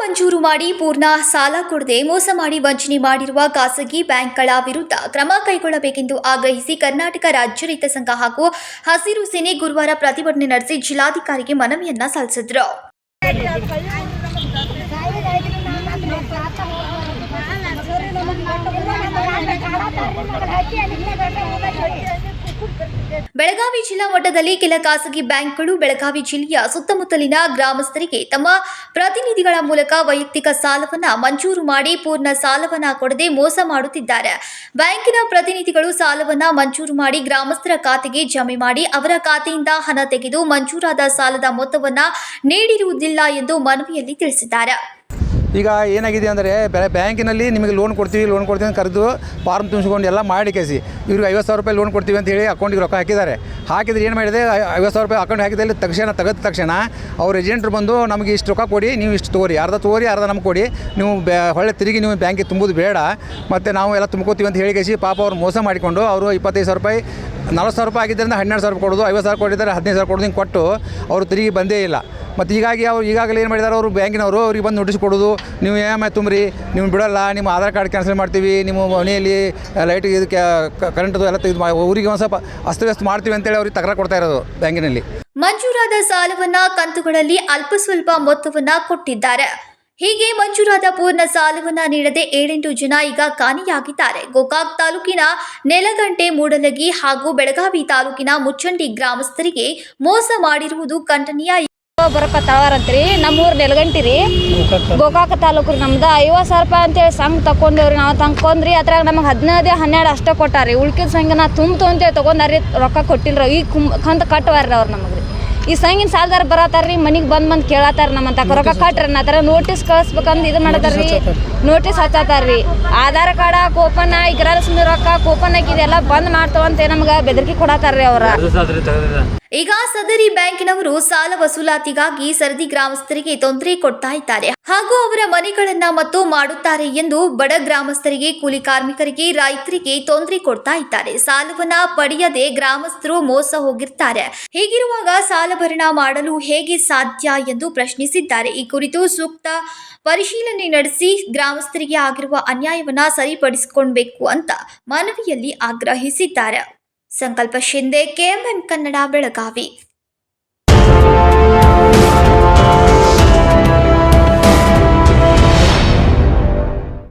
ಮಂಜೂರು ಮಾಡಿ ಪೂರ್ಣ ಸಾಲ ಕೊಡದೆ ಮೋಸ ಮಾಡಿ ವಂಚನೆ ಮಾಡಿರುವ ಖಾಸಗಿ ಬ್ಯಾಂಕ್ಗಳ ವಿರುದ್ಧ ಕ್ರಮ ಕೈಗೊಳ್ಳಬೇಕೆಂದು ಆಗ್ರಹಿಸಿ ಕರ್ನಾಟಕ ರಾಜ್ಯ ರೈತ ಸಂಘ ಹಾಗೂ ಹಸಿರು ಸೇನೆ ಗುರುವಾರ ಪ್ರತಿಭಟನೆ ನಡೆಸಿ ಜಿಲ್ಲಾಧಿಕಾರಿಗೆ ಮನವಿಯನ್ನ ಸಲ್ಲಿಸಿದ್ರು. ಬೆಳಗಾವಿ ಜಿಲ್ಲಾ ಮಟ್ಟದಲ್ಲಿ ಕೆಲ ಖಾಸಗಿ ಬ್ಯಾಂಕ್ಗಳು ಬೆಳಗಾವಿ ಜಿಲ್ಲೆಯ ಸುತ್ತಮುತ್ತಲಿನ ಗ್ರಾಮಸ್ಥರಿಗೆ ತಮ್ಮ ಪ್ರತಿನಿಧಿಗಳ ಮೂಲಕ ವೈಯಕ್ತಿಕ ಸಾಲವನ್ನ ಮಂಜೂರು ಮಾಡಿ ಪೂರ್ಣ ಸಾಲವನ್ನ ಕೊಡದೆ ಮೋಸ ಮಾಡುತ್ತಿದ್ದಾರೆ. ಬ್ಯಾಂಕಿನ ಪ್ರತಿನಿಧಿಗಳು ಸಾಲವನ್ನ ಮಂಜೂರು ಮಾಡಿ ಗ್ರಾಮಸ್ಥರ ಖಾತೆಗೆ ಜಮೆ ಮಾಡಿ ಅವರ ಖಾತೆಯಿಂದ ಹಣ ತೆಗೆದು ಮಂಜೂರಾದ ಸಾಲದ ಮೊತ್ತವನ್ನ ನೀಡಿರುವುದಿಲ್ಲ ಎಂದು ಮನವಿಯಲ್ಲಿ ತಿಳಿಸಿದ್ದಾರೆ. ಈಗ ಏನಾಗಿದೆ ಅಂದರೆ ಬ್ಯಾಂಕಿನಲ್ಲಿ ನಿಮಗೆ ಲೋನ್ ಕೊಡ್ತೀವಿ ಲೋನ್ ಕೊಡ್ತೀವಿ ಅಂತ ಕರೆದು ಫಾರ್ಮ್ ತುಂಬಿಸ್ಕೊಂಡು ಎಲ್ಲ ಮಾಡಿ ಕೇಸಿ ಇವ್ರಿಗೆ ಐವತ್ತು ಸಾವಿರ ರೂಪಾಯಿ ಲೋನ್ ಕೊಡ್ತೀವಿ ಅಂತ ಹೇಳಿ ಅಕೌಂಟಿಗೆ ರೊಕ್ಕ ಹಾಕಿದ್ದಾರೆ. ಹಾಕಿದ್ರೆ ಏನು ಮಾಡಿದೆ? ಐವತ್ತು ಸಾವಿರ ರೂಪಾಯಿ ಅಕೌಂಟ್ ಹಾಕಿದಲ್ಲಿ ತಕ್ಷಣ, ತೆಗೆದ ತಕ್ಷಣ ಅವ್ರ ಏಜೆಂಟ್ರು ಬಂದು ನಮಗೆ ಇಷ್ಟು ರೊಕ್ಕ ಕೊಡಿ, ನೀವು ಇಷ್ಟು ತಗೋರಿ. ಅರ್ಧ ತಗೋರಿ, ಅರ್ಧ ನಮ್ಗೆ ಕೊಡಿ. ನೀವು ಬ್ಯಾ, ಹೊಳ್ಳೆ ತಿರುಗಿ ನೀವು ಬ್ಯಾಂಕಿಗೆ ತುಂಬೋದು ಬೇಡ. ಮತ್ತು ನಾವು ಎಲ್ಲ ತುಂಬ್ಕೋತೀವಿ ಅಂತ ಹೇಳಿ ಕೇಸಿ ಪಾಪ ಅವ್ರು ಮೋಸ ಮಾಡಿಕೊಂಡು ಅವರು ಇಪ್ಪತ್ತೈದು ಸಾವಿರ ರೂಪಾಯಿ, ನಲ್ವತ್ತು ಸಾವಿರ ರೂಪಾಯಿ ಆಗಿದ್ದರಿಂದ ಹನ್ನೆರಡು ಸಾವಿರ ಕೊಡೋದು, ಐವತ್ತು ಸಾವಿರ ಕೊಟ್ಟಿದ್ದಾರೆ, ಹದಿನೈದು ಸಾವಿರ ಕೊಡೋದು ಹಿಂಗೆ ಕೊಟ್ಟು ಅವರು ತಿರುಗಿ ಬಂದೇ ಇಲ್ಲ. ಮತ್ತು ಹೀಗಾಗಿ ಅವ್ರು ಈಗಾಗಲೇ ಏನು ಮಾಡಿದ್ದಾರೆ ಅವರು ಬ್ಯಾಂಕಿನವರು ಅವ್ರಿಗೆ ಬಂದು ನೋಟಿಸ್ ಕೊಡೋದು, ನೀವು ಇ ಎಂ ಐ ತುಂಬ್ರಿ ನೀವು ಬಿಡೋಲ್ಲ, ನಿಮ್ಮ ಆಧಾರ್ ಕಾರ್ಡ್ ಕ್ಯಾನ್ಸಲ್ ಮಾಡ್ತೀವಿ, ನಿಮ್ಮ ಮನೆಯಲ್ಲಿ ಲೈಟ್ ಇದಕ್ಕೆ ಕರೆಂಟ್ದು ಎಲ್ಲ ತೆಗೆದು ಊರಿಗೆ ಒಂದು ಸ್ವಲ್ಪ ಅಸ್ತವ್ಯಸ್ತ ಮಾಡ್ತೀವಿ ಅಂತೇಳಿ ಅವ್ರಿಗೆ ತಕರಾರು ಕೊಡ್ತಾ ಇರೋದು ಬ್ಯಾಂಕಿನಲ್ಲಿ. ಮಂಜೂರಾದ ಸಾಲವನ್ನ ಕಂತುಗಳಲ್ಲಿ ಅಲ್ಪ ಸ್ವಲ್ಪ ಮೊತ್ತವನ್ನ ಕೊಟ್ಟಿದ್ದಾರೆ. ಹೀಗೆ ಮಂಜೂರಾದ ಪೂರ್ಣ ಸಾಲವನ್ನ ನೀಡದೆ ಏಳೆಂಟು ಜನ ಈಗ ಕಾಣೆಯಾಗಿದ್ದಾರೆ. ಗೋಕಾಕ್ ತಾಲೂಕಿನ ನೆಲಗಂಟೆ ಮೂಡಲಗಿ ಹಾಗೂ ಬೆಳಗಾವಿ ತಾಲೂಕಿನ ಮುಚ್ಚಂಡಿ ಗ್ರಾಮಸ್ಥರಿಗೆ ಮೋಸ ಮಾಡಿರುವುದು ಖಂಡನೀಯ. ಬರಪ್ಪ ತಳವಾರಂತ್ರಿ ನಮ್ಮೂರು ನೆಲಗಂಟಿ ರೀ ಗೋಕಾಕ ತಾಲೂಕು ರೀ ನಮ್ದು. ಐವತ್ತು ಸಾವಿರ ರೂಪಾಯಿ ಅಂತೇಳಿ ಸಂಘ ತಕೊಂಡೇವ್ರಿ ನಾವು ತಂಕೊಂಡ್ರಿ ಅದ್ರಾಗ ನಮಗೆ ಹದಿನೈದು ಹನ್ನೆರಡು ಅಷ್ಟೇ ಕೊಟ್ಟಾರಿ ಉಳ್ಕಿದ ಸಂಘ ನಾ ತುಂಬ ಅಂತೇಳಿ ತೊಗೊಂಡಾರಿ ರೊಕ್ಕ ಕೊಟ್ಟಿಲ್ಲ ಈಗ ಕುಂ ಕಂತ ಕಟ್ಟವಾರ್ರಿ ಅವ್ರು ನಮಗೆ ರೀ ಈ ಸಂಗಿನ ಸಾಲದಾರ ಬರತಾರ ರೀ ಮನಿಗೆ ಬಂದು ಬಂದು ಕೇಳತ್ತಾರ ನಮ್ಮಂತ. ರೊಕ್ಕ ಕಟ್ರಿ ಅನ್ನತ್ತಾರ ನೋಟಿಸ್ ಕಳಿಸ್ಬೇಕಂದ್ ಇದು ಮಾಡತ್ತಾರ ರೀ ನೋಟಿಸ್ ಹಚ್ಚತ್ತಾರ ರೀ ಆಧಾರ್ ಕಾರ್ಡ ಕೂಪನ್ ಈ ಗೃಹಲಕ್ಷ್ಮಿ ರೊಕ್ಕ ಕೂಪನ್ ಇದೆಲ್ಲ ಬಂದ್ ಮಾಡ್ತಾವಂತ ನಮ್ಗೆ. ಬೆದರಿಕೆ ಕೊಡತ್ತಾರ ರೀ ಅವ್ರ ಈಗ ಸದರಿ ಬ್ಯಾಂಕಿನವರು ಸಾಲ ವಸೂಲಾತಿಗಾಗಿ ಸರದಿ ಗ್ರಾಮಸ್ಥರಿಗೆ ತೊಂದರೆ ಕೊಡ್ತಾ ಇದ್ದಾರೆ. ಹಾಗೂ ಅವರ ಮನೆಗಳನ್ನ ಮತ್ತು ಮಾಡುತ್ತಾರೆ ಎಂದು ಬಡ ಗ್ರಾಮಸ್ಥರಿಗೆ, ಕೂಲಿ ಕಾರ್ಮಿಕರಿಗೆ, ರೈತರಿಗೆ ತೊಂದರೆ ಕೊಡ್ತಾ ಇದ್ದಾರೆ. ಸಾಲವನ್ನ ಪಡೆಯದೆ ಗ್ರಾಮಸ್ಥರು ಮೋಸ ಹೋಗಿರ್ತಾರೆ. ಹೀಗಿರುವಾಗ ಸಾಲ ಭರಣ ಮಾಡಲು ಹೇಗೆ ಸಾಧ್ಯ ಎಂದು ಪ್ರಶ್ನಿಸಿದ್ದಾರೆ. ಈ ಕುರಿತು ಸೂಕ್ತ ಪರಿಶೀಲನೆ ನಡೆಸಿ ಗ್ರಾಮಸ್ಥರಿಗೆ ಆಗಿರುವ ಅನ್ಯಾಯವನ್ನ ಸರಿಪಡಿಸಿಕೊಳ್ಬೇಕು ಅಂತ ಮನವಿಯಲ್ಲಿ ಆಗ್ರಹಿಸಿದ್ದಾರೆ. ಸಂಕಲ್ಪ ಶಿಂದೆ ಕೆಎಂಎನ್ ಕನ್ನಡ ಬೆಳಗಾವಿ.